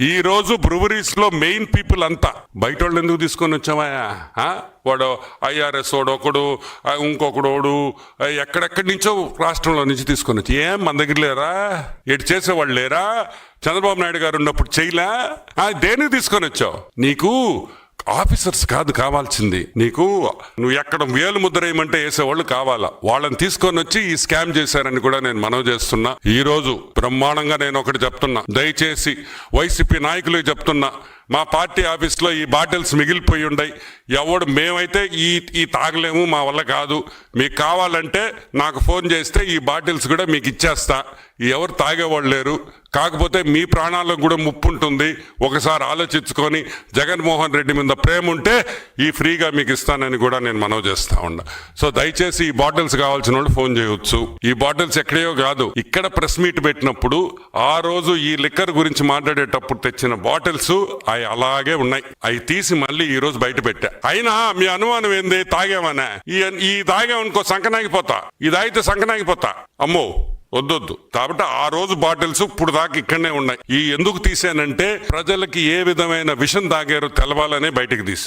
ఈ రోజు బ్రువరీస్లో main people అంతా. బయట వాళ్ళు ఎందుకు తీసుకొని వచ్చావా ఆ? వాడు ఐఆర్ఎస్ వాడు ఒకడు ఇంకొకడోడు ఎక్కడెక్కడి నుంచో రాష్ట్రంలో నుంచి తీసుకొని వచ్చి ఏం? మన దగ్గర లేరా? ఎటు చేసేవాళ్ళు లేరా? చంద్రబాబు నాయుడు గారు ఉన్నప్పుడు చేయలే? దేనికి తీసుకొని వచ్చావు? నీకు ఆఫీసర్స్ కాదు కావాల్సింది. నీకు నువ్వు ఎక్కడ వేలు ముద్ర వేయమంటే వేసేవాళ్ళు కావాలా? వాళ్ళని తీసుకొని వచ్చి ఈ స్కామ్ చేశారని కూడా నేను మనవి చేస్తున్నా. ఈ రోజు బ్రహ్మాండంగా నేను ఒకటి చెప్తున్నా. దయచేసి వైసీపీ నాయకులు చెప్తున్నా. మా పార్టీ ఆఫీస్లో ఈ బాటిల్స్ మిగిలిపోయి ఉన్నాయి ఎవడు మేమైతే ఈ ఈ తాగలేము మా వల్ల కాదు. మీకు కావాలంటే నాకు ఫోన్ చేస్తే ఈ బాటిల్స్ కూడా మీకు ఇచ్చేస్తా. ఎవరు తాగేవాళ్ళు లేరు. కాకపోతే మీ ప్రాణాలకు కూడా ముప్పు ఉంటుంది. ఒకసారి ఆలోచించుకొని జగన్మోహన్ రెడ్డి మీద ప్రేమ ఉంటే ఈ ఫ్రీగా మీకు ఇస్తానని కూడా నేను మనవి చేస్తా ఉన్నా. సో దయచేసి ఈ బాటిల్స్ కావాల్సిన వాళ్ళు ఫోన్ చేయవచ్చు ఈ బాటిల్స్ ఎక్కడయో కాదు. ఇక్కడ ప్రెస్ మీట్ పెట్టిన పెట్టినప్పుడు ఆ రోజు ఈ లిక్కర్ గురించి మాట్లాడేటప్పుడు తెచ్చిన బాటిల్స్ అవి అలాగే ఉన్నాయి. అవి తీసి మళ్ళీ ఈ రోజు బయట పెట్టా. అయినా మీ అనుమానం ఏంది? తాగామనే ఈ తాగామనుకో సంకనాగిపోతా. ఇది అయితే సంకనాగిపోతా. అమ్మో వద్దొద్దు. కాబట్టి ఆ రోజు బాటిల్స్ ఇప్పుడు దాకా ఇక్కడనే ఉన్నాయి. ఈ ఎందుకు తీసానంటే ప్రజలకి ఏ విధమైన విషం తాగారో తెలవాలనే బయటకు తీసాను